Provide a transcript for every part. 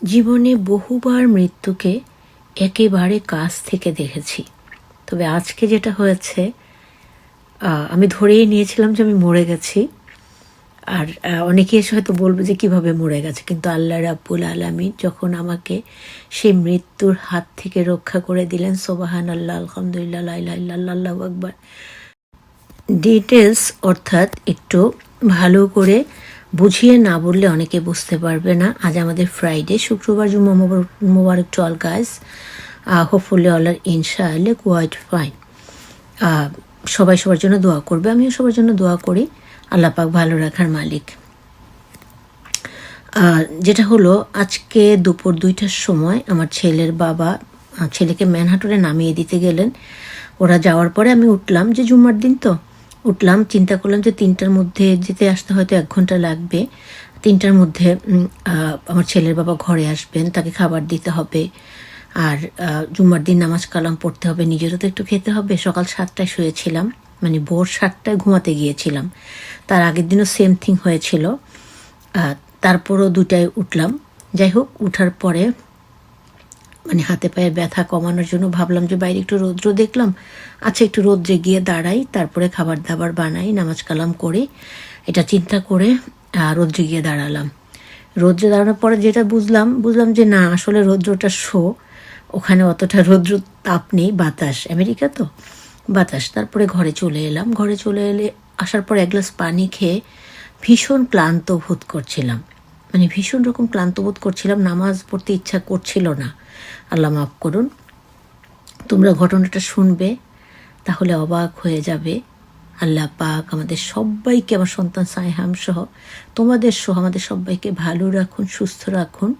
জীবনে বহুবার মৃত্যুকে একেবারে কাছ থেকে দেখেছি। তবে আজকে যেটা হয়েছে আমি ধরেই নিয়েছিলাম যে আমি মরে গেছি। আর অনেকে এসে হয়তো বলবে যে কীভাবে মরে গেছে, কিন্তু আল্লাহ রাব্বুল আলমী যখন আমাকে সেই মৃত্যুর হাত থেকে রক্ষা করে দিলেন সোবাহান আল্লাহ আলহামদুলিল্লাহ আল্লাহ আকবর। ডিটেলস অর্থাৎ একটু ভালো করে বুঝিয়ে না বললে অনেকে বুঝতে পারবে না। আজ আমাদের ফ্রাইডে শুক্রবার জুম্মা মোবার- মোবারক to all guys hopefully all are ইনশাআল্লাহ কোয়াইট ফাইন সবাই সবার জন্য দোয়া করবে, আমিও সবার জন্য দোয়া করি। আল্লাহ পাক ভালো রাখার মালিক। যেটা হলো, আজকে দুপুর দুইটার সময় আমার ছেলের বাবা ছেলেকে ম্যানহাটনে নামিয়ে দিতে গেলেন। ওরা যাওয়ার পরে আমি উঠলাম যে জুম্মার দিন তো। উঠলাম, চিন্তা করলাম যে তিনটার মধ্যে যেতে আসতে হয়তো এক ঘণ্টা লাগবে। তিনটার মধ্যে আমার ছেলের বাবা ঘরে আসবেন, তাকে খাবার দিতে হবে। আর জুম্মার দিন নামাজ কালাম পড়তে হবে, নিজেরও তো একটু খেতে হবে। সকাল সাতটায় শুয়েছিলাম মানে ভোর সাতটায় ঘুমাতে গিয়েছিলাম। তার আগের দিনও সেম থিং হয়েছিল। তারপরও দুটায় উঠলাম। যাই হোক, উঠার পরে মানে হাতে পায়ে ব্যথা কমানোর জন্য ভাবলাম যে বাইরে একটু রৌদ্র দেখলাম। আচ্ছা একটু রৌদ্রে গিয়ে দাঁড়াই, তারপরে খাবার দাবার বানাই, নামাজ কালাম করে। এটা চিন্তা করে রৌদ্রে গিয়ে দাঁড়ালাম। রৌদ্রে দাঁড়ানোর পরে যেটা বুঝলাম বুঝলাম যে না, আসলে রৌদ্রটা শো। ওখানে অতটা রৌদ্র তাপ নেই, বাতাস। আমেরিকা তো? বাতাস। তারপরে ঘরে চলে এলাম। ঘরে চলে এলে, আসার পর এক গ্লাস পানি খেয়ে ভীষণ ক্লান্ত বোধ করছিলাম। মানে ভীষণ রকম ক্লান্ত বোধ করছিলাম, নামাজ পড়তে ইচ্ছা করছিল না। আল্লাহ মাফ করুন। তোমরা ঘটনাটা শুনবে, তাহলে অবাক হয়ে যাবে। আল্লাহ পাক আমাদের সবাইকে, আমার সন্তান সাইহাম সহ, তোমাদের সহ আমাদের সবাইকে ভালো রাখুন, সুস্থ রাখুন।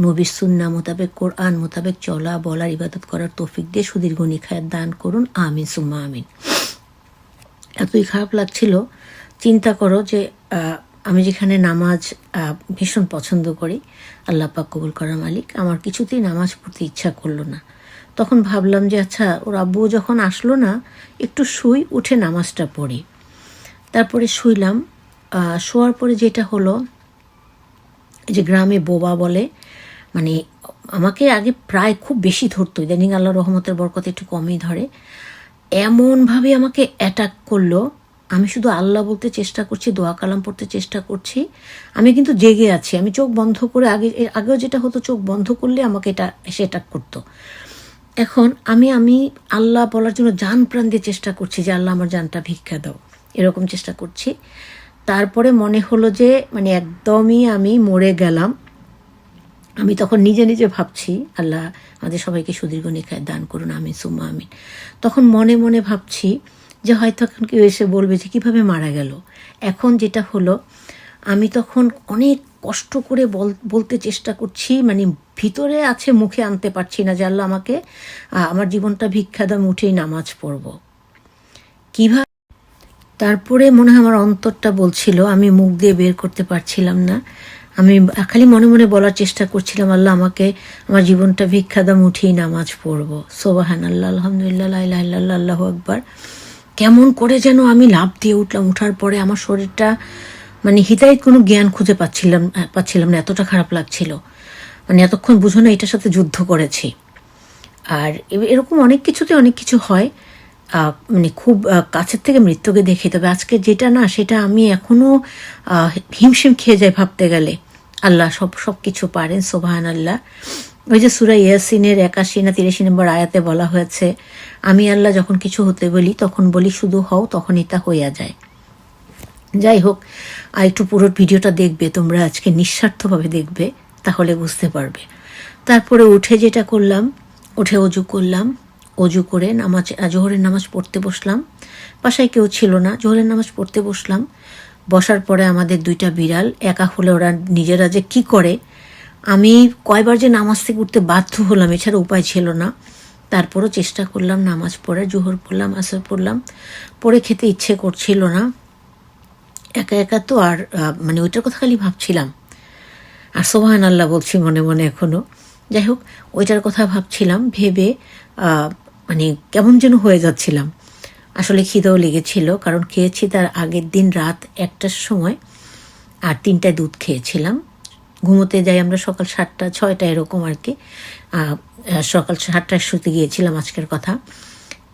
নবী সুন্না মোতাবেক, কোরআন মোতাবেক চলা, বলার, ইবাদত করার তৌফিক দিয়ে সুদীর্ঘ নিখায়াত দান করুন। আমিন, সুম্মা আমিন। এতই খারাপ লাগছিল। চিন্তা করো যে আমি যেখানে নামাজ ভীষণ পছন্দ করি, আল্লাহ পাক কবুল করার মালিক, আমার কিছুতেই নামাজ পড়তে ইচ্ছা করল না। তখন ভাবলাম যে আচ্ছা ওর আব্বু যখন আসলো না, একটু শুই, উঠে নামাজটা পড়ি। তারপরে শুইলাম শোয়ার পরে যেটা হলো যে গ্রামে বোবা বলে মানে আমাকে আগে প্রায় খুব বেশি ধরতো, ইদানিং আল্লাহ রহমতের বরকত একটু কমই ধরে, এমনভাবে আমাকে অ্যাটাক করল আমি শুধু আল্লাহ বলতে চেষ্টা করছি, দোয়া কালাম পড়তে চেষ্টা করছি। আমি কিন্তু জেগে আছি। আমি চোখ বন্ধ করে আগে আগেও যেটা হতো, চোখ বন্ধ করলে আমাকে এটা এসে অ্যাটাক করতো। এখন আমি আমি আল্লাহ বলার জন্য জান প্রাণ দিয়ে চেষ্টা করছি যে, আল্লাহ আমার জানটা ভিক্ষা দাও। এরকম চেষ্টা করছি। তারপরে মনে হলো যে মানে একদমই আমি মরে গেলাম। আমি তখন নিজে নিজে ভাবছি, আল্লাহ আমাদের সবাইকে সুদীর্ঘ নিকায় দান করুন, আমিন, সুম্মা আমিন। তখন মনে মনে ভাবছি যে হয়তো এখন কেউ এসে বলবে যে কীভাবে মারা গেল। এখন যেটা হলো, আমি তখন অনেক কষ্ট করে বল- বলতে চেষ্টা করছি মানে ভিতরে আছে, মুখে আনতে পারছি না যে আল্লাহ আমাকে আমার জীবনটা ভিক্ষা দাম উঠেই নামাজ পড়ব। কীভাবে? তারপরে মনে হয় আমার অন্তরটা বলছিল, আমি মুখ দিয়ে বের করতে পারছিলাম না। আমি খালি মনে মনে বলার চেষ্টা করছিলাম, আল্লাহ আমাকে, আমার জীবনটা ভিক্ষা দাম উঠিয়ে নামাজ পড়ব। সোবাহান আল্লাহ আলহামদুলিল্লাহ আল্লাহ আল্লাহ আকবার। কেমন করে যেন আমি লাভ দিয়ে উঠলাম, উঠার পরে আমার শরীরটা মানে হিতায় কোনো জ্ঞান খুঁজে পাচ্ছিলাম পাচ্ছিলাম না, এতটা খারাপ লাগছিল। মানে এতক্ষণ বুঝো না এটার সাথে যুদ্ধ করেছি। আর এরকম অনেক কিছুতে অনেক কিছু হয় মানে খুব কাছের থেকে মৃত্যুকে দেখি। তবে আজকে যেটা না, সেটা আমি এখনও হিমশিম খেয়ে যাই ভাবতে গেলে। আল্লাহ সব সব কিছু পারেন সোভান আল্লাহ ওই যে সুরা ইয়াসিনের একাশি না তিরাশি নম্বর আয়াতে বলা হয়েছে, আমি আল্লাহ যখন কিছু হতে বলি, তখন বলি শুধু হও, তখনই তা হইয়া যায়। যাই হোক, আর একটু পুরো ভিডিওটা দেখবে, তোমরা আজকে নিঃস্বার্থভাবে দেখবে, তাহলে বুঝতে পারবে। তারপরে উঠে যেটা করলাম, উঠে অজু করলাম, অজু করে নামাজ, জোহরের নামাজ পড়তে বসলাম। বাসায় কেউ ছিল না, জোহরের নামাজ পড়তে বসলাম। বসার পরে আমাদের দুইটা বিড়াল, একা হলে ওরা নিজেরা যে কি করে আমি কয়বার যে নামাজ থেকে উঠতে বাধ্য হলাম, এছাড়া উপায় ছিল না। তারপরও চেষ্টা করলাম, নামাজ পড়ে, জোহর পড়লাম, আসর পড়লাম। পড়ে খেতে ইচ্ছে করছিল না। একা একা তো আর মানে ওইটার কথা খালি ভাবছিলাম। আর সোহান আল্লাহ বলছি মনে মনে এখনও। যাই হোক, ওইটার কথা ভাবছিলাম, ভেবে মানে কেমন যেন হয়ে যাচ্ছিলাম। আসলে খিদেও লেগেছিল, কারণ খেয়েছি তার আগের দিন রাত একটার সময়, আর তিনটায় দুধ খেয়েছিলাম। ঘুমোতে যাই আমরা সকাল সাতটা ছয়টা এরকম আর কি। সকাল সাতটায় শুতে গিয়েছিলাম আজকের কথা।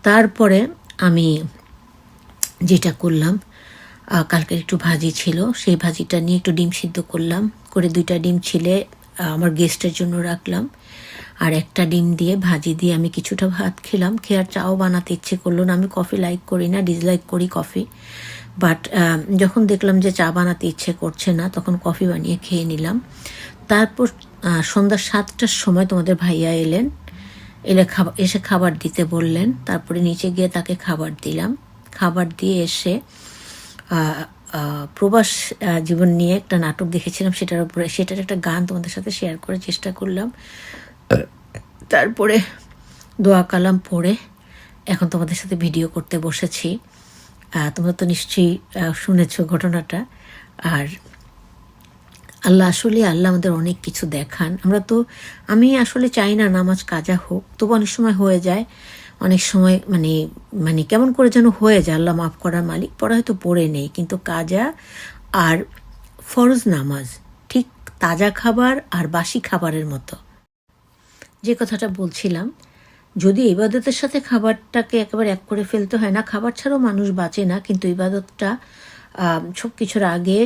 তারপরে আমি যেটা করলাম আহ, কালকের একটু ভাজি ছিল সেই ভাজিটা নিয়ে একটু ডিম সিদ্ধ করলাম। করে দুইটা ডিম ছিলে আমার গেস্টের জন্য রাখলাম। আর একটা ডিম দিয়ে ভাজি দিয়ে আমি কিছুটা ভাত খেলাম। খেয়ে আর চাও বানাতে ইচ্ছে করল না আমি কফি লাইক করি না ডিসলাইক করি কফি বাট যখন দেখলাম যে চা বানাতে ইচ্ছে করছে না, তখন কফি বানিয়ে খেয়ে নিলাম। তারপর সন্ধ্যা সাতটার সময় তোমাদের ভাইয়া এলেন। এলে খাবার এসে খাবার দিতে বললেন। তারপরে নিচে গিয়ে তাকে খাবার দিলাম। খাবার দিয়ে এসে প্রবাস জীবন নিয়ে একটা নাটক দেখেছিলাম। সেটার উপরে, সেটার একটা গান তোমাদের সাথে শেয়ার করার চেষ্টা করলাম। তারপরে দোয়া কালাম পড়ে, এখন তোমাদের সাথে ভিডিও করতে বসেছি। তোমরা তো নিশ্চয়ই শুনেছো ঘটনাটা। আর আল্লাহ আসলে আল্লাহ আমাদের অনেক কিছু দেখান। আমরা তো, আমি আসলে চাই না নামাজ কাজা হোক, তবু অনেক সময় হয়ে যায়। অনেক সময় মানে মানে কেমন করে যেন হয়ে যায়, আল্লাহ মাফ করার মালিক পড়া হয়তো পড়ে নেই, কিন্তু কাজা আর ফরজ নামাজ, ঠিক তাজা খাবার আর বাসি খাবারের মতো। যে কথাটা বলছিলাম যদি ইবাদতের সাথে খাবারটাকে একেবারে এক করে ফেলতে হয় না, খাবার ছাড়াও মানুষ বাঁচে না, কিন্তু ইবাদতটা সব কিছুর আগে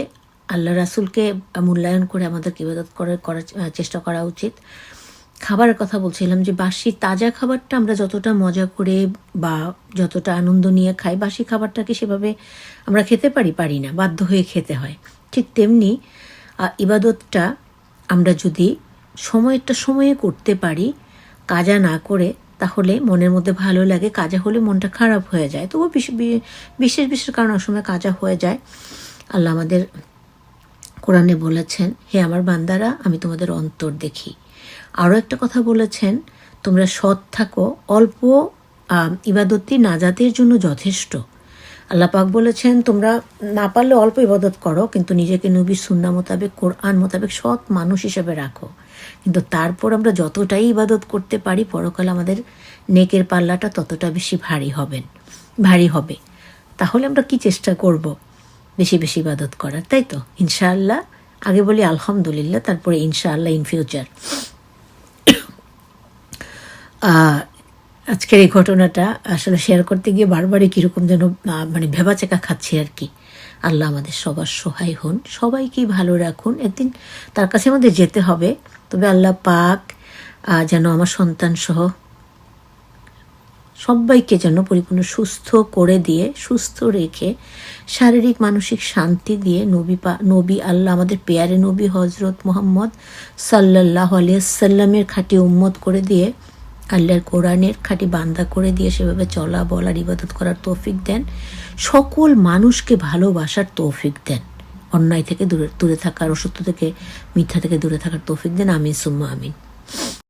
আল্লাহ রাসুলকে মূল্যায়ন করে আমাদেরকে ইবাদত করার করার চেষ্টা করা উচিত। খাবারের কথা বলছিলাম যে বাসি তাজা খাবারটা আমরা যতটা মজা করে বা যতটা আনন্দ নিয়ে খাই, বাসি খাবারটাকে সেভাবে আমরা খেতে পারি পারি না, বাধ্য হয়ে খেতে হয়। ঠিক তেমনি ইবাদতটা আমরা যদি সময়টা সময়ে করতে পারি, কাজা না করে তাহলে মনের মধ্যে ভালো লাগে, কাজা হলে মনটা খারাপ হয়ে যায়। তবু বিশেষ বিশেষ কারণ সময় কাজা হয়ে যায়। আল্লাহ আমাদের কোরআনে বলেছেন, হে আমার বান্দারা, আমি তোমাদের অন্তর দেখি। আরও একটা কথা বলেছেন, তোমরা সৎ থাকো, অল্প ইবাদতী নাজাতের জন্য যথেষ্ট। আল্লাহ পাক বলেছেন, তোমরা না পারলে অল্প ইবাদত করো, কিন্তু নিজেকে নবী সুন্না মোতাবেক, কোরআন মোতাবেক সৎ মানুষ হিসেবে রাখো। কিন্তু তারপর আমরা যতটাই ইবাদত করতে পারি, পরকাল আমাদের নেকের পাল্লাটা ততটা বেশি ভারী হবেন ভারী হবে। তাহলে আমরা কি চেষ্টা করব বেশি বেশি ইবাদত করার? তাই তো? ইনশাআল্লাহ, আগে বলি আলহামদুলিল্লাহ, তারপরে ইনশাআল্লাহ ইন ফিউচার। আজকের এই ঘটনাটা আসলে শেয়ার করতে গিয়ে বারবারই কীরকম যেন মানে ভেবাচেকা খাচ্ছি আর কি। আল্লাহ আমাদের সবার সহায় হন। সবাইকেই ভালো রাখুন। একদিন তার কাছে আমাদের যেতে হবে। তবে আল্লাহ পাক যেন আমার সন্তান সহ সবাইকে যেন পরিপূর্ণ সুস্থ করে দিয়ে, সুস্থ রেখে শারীরিক, মানসিক শান্তি দিয়ে নবী পা, নবী আল্লাহ আমাদের পেয়ারে নবী হজরত মোহাম্মদ সাল্লাহ আলিয়া সাল্লামের খাঁটি উম্মত করে দিয়ে আল্লাহর কোরআনের খাটি বান্দা করে দিয়ে সেভাবে চলা, বলার, ইবাদত করার তৌফিক দেন। সকল মানুষকে ভালোবাসার তৌফিক দেন। অন্যায় থেকে দূরে দূরে থাকার, অসত্য থেকে, মিথ্যা থেকে দূরে থাকার তৌফিক দেন। আমিন, সুম্মা আমিন।